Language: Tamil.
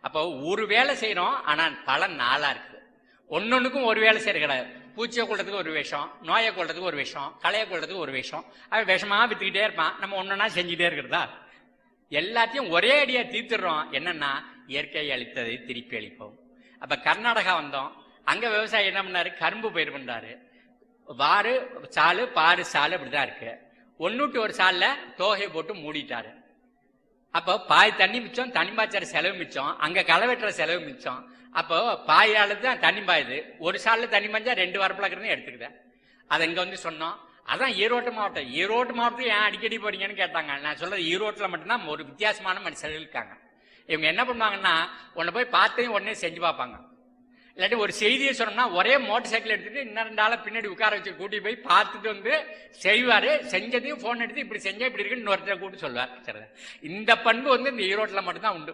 அப்போ ஒரு வேலை செய்யறோம் ஆனா பலன் நாளா இருக்குது ஒன்னொன்னுக்கும் ஒரு வேலை செய்யறது கிடையாது. பூச்சியை கொள்றதுக்கு ஒரு விஷம் நோயை கொள்றதுக்கு ஒரு விஷம் களையை கொள்றதுக்கு ஒரு விஷம். அவன் விஷமா வித்துக்கிட்டே இருப்பான். நம்ம ஒன்றா செஞ்சுட்டே இருக்கிறதா? எல்லாத்தையும் ஒரே அடியா தீர்த்துடுறோம். என்னன்னா இயற்கை அளித்ததை திருப்பி அளிப்போம். அப்ப கர்நாடகா வந்தோம். அங்க விவசாயி என்ன பண்ணாரு? கரும்பு பயிர் பண்றாரு. வாரு சாலு பாரு சாலு அப்படிதான் இருக்கு. ஒன்னுட்டு ஒரு சாலில் தோகை போட்டு மூடிட்டாரு. அப்போ பாய் தண்ணி மிச்சம் தண்ணி பாய்ச்சற செலவு மிச்சம் அங்கே களை வெட்டுற செலவு மிச்சம். அப்போ பாயால் தான் தண்ணி பாயுது. ஒரு சாலில் தண்ணி பாய்ஞ்சா ரெண்டு வரப்புல இருக்கிறது எடுத்துக்கிட்டேன். அதை இங்கே வந்து சொன்னோம். அதான் ஈரோடு மாவட்டம். ஈரோடு மாவட்டத்தில் ஏன் அடிக்கடி போறீங்கன்னு கேட்டாங்க. நான் சொல்றது ஈரோட்டில் மட்டும்தான் ஒரு வித்தியாசமான மனுஷர்கள் இருக்காங்க. இவங்க என்ன பண்ணுவாங்கன்னா உன்னை போய் பார்த்து உடனே செஞ்சு பார்ப்பாங்க. இல்லாட்டி ஒரு செய்தியை சொன்னோம்னா ஒரே மோட்டர் சைக்கிள் எடுத்துட்டு இன்னும் ரெண்டு ஆளை பின்னாடி உட்கார வச்சு கூட்டி போய் பார்த்துட்டு வந்து செய்வார். செஞ்சதையும் ஃபோன் எடுத்து இப்படி செஞ்சால் இப்படி இருக்குன்னு இன்னொருத்தரை கூட்டு சொல்லுவார் சரி இந்த பண்பு வந்து இந்த ஈரோட்டில் மட்டும்தான் உண்டு.